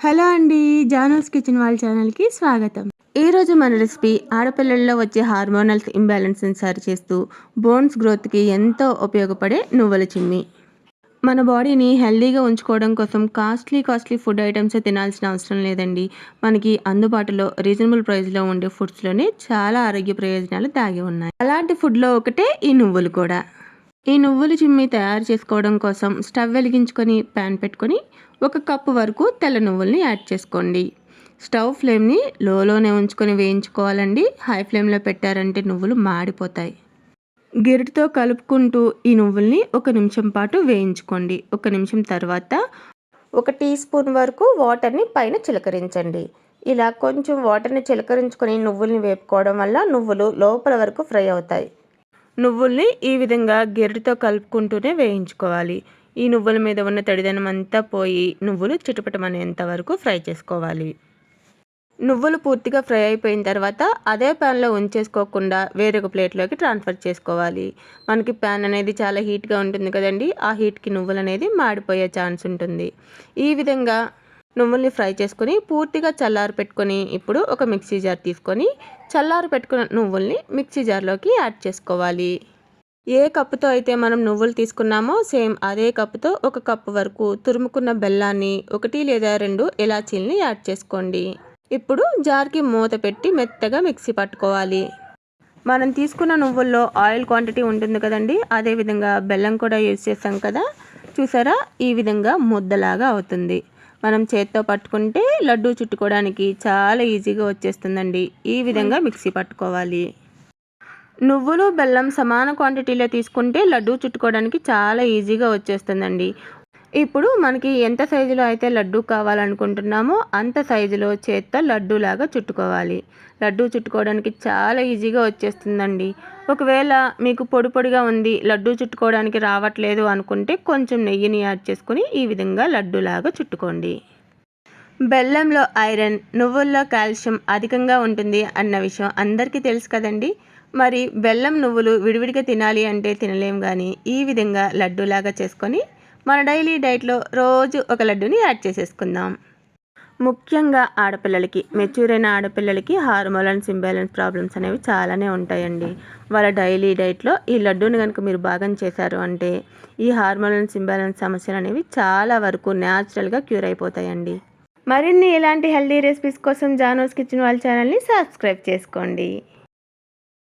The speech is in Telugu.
హలో అండి జానల్స్ కిచెన్ వాళ్ళ ఛానల్కి స్వాగతం. ఈరోజు మన రెసిపీ ఆడపిల్లల్లో వచ్చే హార్మోనల్స్ ఇంబ్యాలెన్స్ని సరిచేస్తూ బోన్స్ గ్రోత్కి ఎంతో ఉపయోగపడే నువ్వుల చిమ్మి. మన బాడీని హెల్దీగా ఉంచుకోవడం కోసం కాస్ట్లీ కాస్ట్లీ ఫుడ్ ఐటమ్స్ తినాల్సిన అవసరం లేదండి. మనకి అందుబాటులో రీజనబుల్ ప్రైస్లో ఉండే ఫుడ్స్లోనే చాలా ఆరోగ్య ప్రయోజనాలు దాగి ఉన్నాయి. అలాంటి ఫుడ్లో ఒకటే ఈ నువ్వులు కూడా. ఈ నువ్వుల చిమ్మి తయారు చేసుకోవడం కోసం స్టవ్ వెలిగించుకొని ప్యాన్ పెట్టుకొని ఒక కప్పు వరకు తెల్ల నువ్వుల్ని యాడ్ చేసుకోండి. స్టవ్ ఫ్లేమ్ని లోలోనే ఉంచుకొని వేయించుకోవాలండి. హై ఫ్లేమ్లో పెట్టారంటే నువ్వులు మాడిపోతాయి. గిరిటితో కలుపుకుంటూ ఈ నువ్వుల్ని ఒక నిమిషం పాటు వేయించుకోండి. ఒక నిమిషం తర్వాత ఒక టీ స్పూన్ వరకు వాటర్ని పైన చిలకరించండి. ఇలా కొంచెం వాటర్ని చిలకరించుకొని నువ్వుల్ని వేపుకోవడం వల్ల నువ్వులు లోపల వరకు ఫ్రై అవుతాయి. నువ్వుల్ని ఈ విధంగా గెరటితో కలుపుకుంటూనే వేయించుకోవాలి. ఈ నువ్వుల మీద ఉన్న తడిదనం అంతా పోయి నువ్వులు చిటపటమనేంత వరకు ఫ్రై చేసుకోవాలి. నువ్వులు పూర్తిగా ఫ్రై అయిపోయిన తర్వాత అదే ప్యాన్లో ఉంచేసుకోకుండా వేరొక ప్లేట్లోకి ట్రాన్స్ఫర్ చేసుకోవాలి. మనకి ప్యాన్ అనేది చాలా హీట్గా ఉంటుంది కదండి. ఆ హీట్కి నువ్వులు అనేది మాడిపోయే ఛాన్స్ ఉంటుంది. ఈ విధంగా నువ్వుల్ని ఫ్రై చేసుకొని పూర్తిగా చల్లారి పెట్టుకొని ఇప్పుడు ఒక మిక్సీ జార్ తీసుకొని చల్లారి పెట్టుకున్న నువ్వుల్ని మిక్సీ జార్లోకి యాడ్ చేసుకోవాలి. ఏ కప్పుతో అయితే మనం నువ్వులు తీసుకున్నామో సేమ్ అదే కప్పుతో ఒక కప్పు వరకు తురుముకున్న బెల్లాన్ని ఒకటి లేదా రెండు ఇలాచీల్ని యాడ్ చేసుకోండి. ఇప్పుడు జార్కి మూత పెట్టి మెత్తగా మిక్సీ పట్టుకోవాలి. మనం తీసుకున్న నువ్వుల్లో ఆయిల్ క్వాంటిటీ ఉంటుంది కదండి అదేవిధంగా బెల్లం కూడా యూజ్ చేస్తాం కదా. చూసారా? ఈ విధంగా ముద్దలాగా అవుతుంది. మనం చేత్తో పట్టుకుంటే లడ్డూ చుట్టుకోవడానికి చాలా ఈజీగా వచ్చేస్తుందండి. ఈ విధంగా మిక్సీ పట్టుకోవాలి. నువ్వులు బెల్లం సమాన క్వాంటిటీలో తీసుకుంటే లడ్డూ చుట్టుకోవడానికి చాలా ఈజీగా వచ్చేస్తుందండి. ఇప్పుడు మనకి ఎంత సైజులో అయితే లడ్డు కావాలనుకుంటున్నామో అంత సైజులో చేత్తో లడ్డూలాగా చుట్టుకోవాలి. లడ్డు చుట్టుకోవడానికి చాలా ఈజీగా వచ్చేస్తుందండి. ఒకవేళ మీకు పొడి పొడిగా ఉంది లడ్డు చుట్టుకోవడానికి రావట్లేదు అనుకుంటే కొంచెం నెయ్యిని యాడ్ చేసుకుని ఈ విధంగా లడ్డూలాగా చుట్టుకోండి. బెల్లంలో ఐరన్ నువ్వుల్లో కాల్షియం అధికంగా ఉంటుంది అన్న విషయం అందరికీ తెలుసు కదండి. మరి బెల్లం నువ్వులు విడివిడిగా తినాలి అంటే తినలేం కానీ ఈ విధంగా లడ్డూలాగా చేసుకొని మన డైలీ డైట్లో రోజు ఒక లడ్డుని యాడ్ చేసేసుకుందాం. ముఖ్యంగా ఆడపిల్లలకి మెచ్యూర్ అయిన ఆడపిల్లలకి హార్మోన్స్ ఇంబ్యాలెన్స్ ప్రాబ్లమ్స్ అనేవి చాలానే ఉంటాయండి. వాళ్ళ డైలీ డైట్లో ఈ లడ్డూని కనుక మీరు భాగం చేశారు అంటే ఈ హార్మోన్స్ ఇంబ్యాలెన్స్ సమస్యలు అనేవి చాలా వరకు న్యాచురల్గా క్యూర్ అయిపోతాయండి. మరిన్ని ఇలాంటి హెల్దీ రెసిపీస్ కోసం జానోస్ కిచెన్ వాళ్ళ ఛానల్ని సబ్స్క్రైబ్ చేసుకోండి.